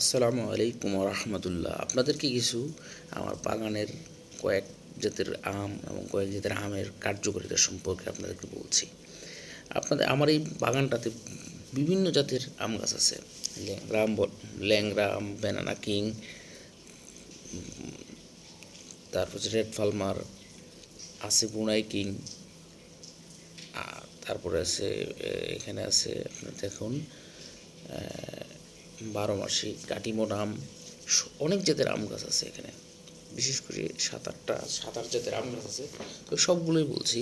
আসসালামু আলাইকুম রহমতুল্লাহ আপনাদেরকে কিছু আমার বাগানের কয়েক জাতের আম এবং কয়েক জাতের আমের কার্যকারিতা সম্পর্কে আপনাদেরকে বলছি। আপনাদের, আমার এই বাগানটাতে বিভিন্ন জাতের আম গাছ আছে। ল্যাংরা আম ল্যাংরা আম ব্যানানা কিং তারপর হচ্ছে রেড ফালমার আছে বুনাই কিং তারপরে আছে এখানে আছে, আপনার দেখুন বারো মাসি কাটিমন আম অনেক জাতের আম গাছ আছে এখানে। বিশেষ করে সাত আটটা, সাত আট জাতের আম গাছ আছে। তো সবগুলোই বলছি,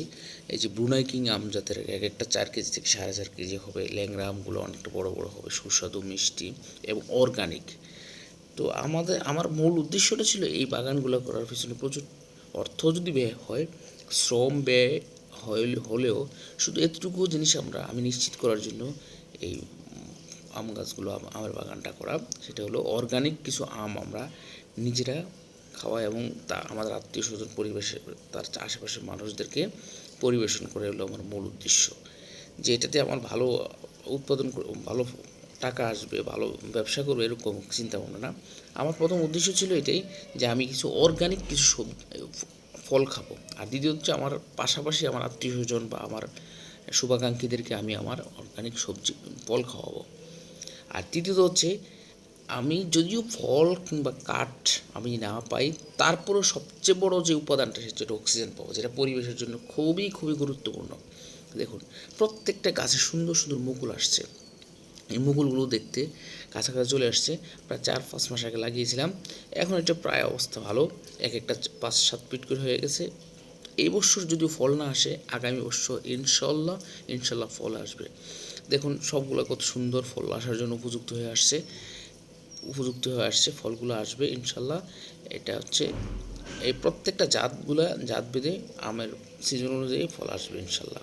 এই যে ব্রুনাই কিং আম জাতের এক একটা চার কেজি থেকে সাড়ে চার কেজি হবে। ল্যাংরা আমগুলো অনেকটা বড় বড় হবে, সুস্বাদু, মিষ্টি এবং অর্গানিক তো আমাদের, আমার মূল উদ্দেশ্যটা ছিল এই বাগানগুলো করার পিছনে প্রচুর অর্থ যদি ব্যয় হয়, শ্রম ব্যয় হলেও শুধু এতটুকু জিনিস আমরা, আমি নিশ্চিত করার জন্য এই আম গাছগুলো আম- আমের বাগানটা করা। সেটা হলো অর্গানিক কিছু আম আমরা নিজেরা খাওয়া এবং তা আমাদের আত্মীয় স্বজন পরিবেশে তার আশেপাশের মানুষদেরকে পরিবেশন করে হলো আমার মূল উদ্দেশ্য। যে এটাতে আমার ভালো উৎপাদন ভালো টাকা আসবে, ভালো ব্যবসা করবে এরকম চিন্তা ভাবনা না। আমার প্রথম উদ্দেশ্য ছিল এটাই যে আমি কিছু অর্গানিক কিছু সব- ফল খাব। আর দ্বিতীয় হচ্ছে আমার পাশাপাশি আমার আত্মীয় স্বজন বা আমার শুভাকাঙ্ক্ষীদেরকে আমি আমার অর্গানিক সবজি ফল খাওয়াবো। আর তৃতীয়ত হচ্ছে, আমি যদিও ফল কিংবা কাঠ আমি না পাই, তারপরেও সবচেয়ে বড় যে উপাদানটা সেটা অক্সিজেন পাওয়া, যেটা পরিবেশের জন্য খুবই খুবই গুরুত্বপূর্ণ। দেখুন, প্রত্যেকটা গাছে সুন্দর সুন্দর মুকুল আসছে। এই মুকুলগুলো দেখতে কাছাকাছি চলে আসছে। প্রায় চার, পাঁচ মাস আগে লাগিয়েছিলাম। এখন এটা প্রায় অবস্থা ভালো। এক একটা পাঁচ, সাত ফিট করে হয়ে গেছে। এই বছর যদি ফল না আসে, আগামী বছর ইনশাল্লাহ ইনশাল্লাহ ফল আসবে। দেখুন, সবগুলো কত সুন্দর ফল আসার জন্য উপযুক্ত হয়ে আসছে। উপযুক্ত হয়ে আসছে, ফলগুলো আসবে, ইনশাল্লাহ। এটা হচ্ছে, এই প্রত্যেকটা জাতগুলা, জাত বেঁধে আমের সিজন অনুযায়ী ফল আসবে, ইনশাল্লাহ।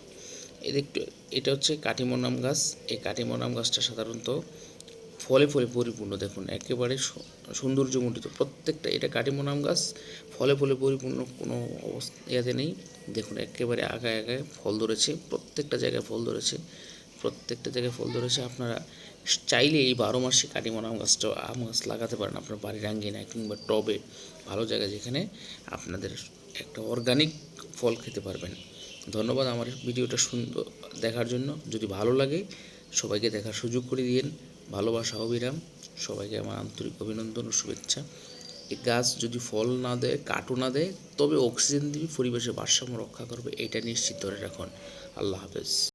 একটু, এটা হচ্ছে কাটিমন আম গাছ। এই কাটিমন আম গাছটা সাধারণত ফলে ফলে পরিপূর্ণ, দেখুন, একেবারে সৌন্দর্যমণ্ডিত। প্রত্যেকটা, এটা কাটিমন আম গাছ, ফলে ফলে পরিপূর্ণ, কোনো অবস্থা ইয়াতে নেই। দেখুন, একেবারে আগায় আগায় ফল ধরেছে, প্রত্যেকটা জায়গায় ফল ধরেছে। প্রত্যেকটা জায়গায় ফল ধরেছে, আপনারা চাইলে এই বারো মাসে কাটিমন আম গাছটা, আম গাছ লাগাতে পারেন আপনার বাড়ির আঙ্গিনায় কিংবা টবে, ভালো জায়গা যেখানে আপনাদের একটা অর্গানিক ফল খেতে পারবেন। ধন্যবাদ আমার ভিডিওটা সুন্দর দেখার জন্য। যদি ভালো লাগে, সবাইকে দেখার সুযোগ করে দিন ভালোবাসা অবিরাম। সবাইকে আমার আন্তরিক অভিনন্দন ও শুভেচ্ছা। এই গাছ যদি ফল না দেয় কাটও না দেয়, তবে অক্সিজেন দিবে পরিবেশের ভারসাম্য রক্ষা করবে, এটা নিশ্চিত ধরে রাখুন। আল্লাহ হাফেজ।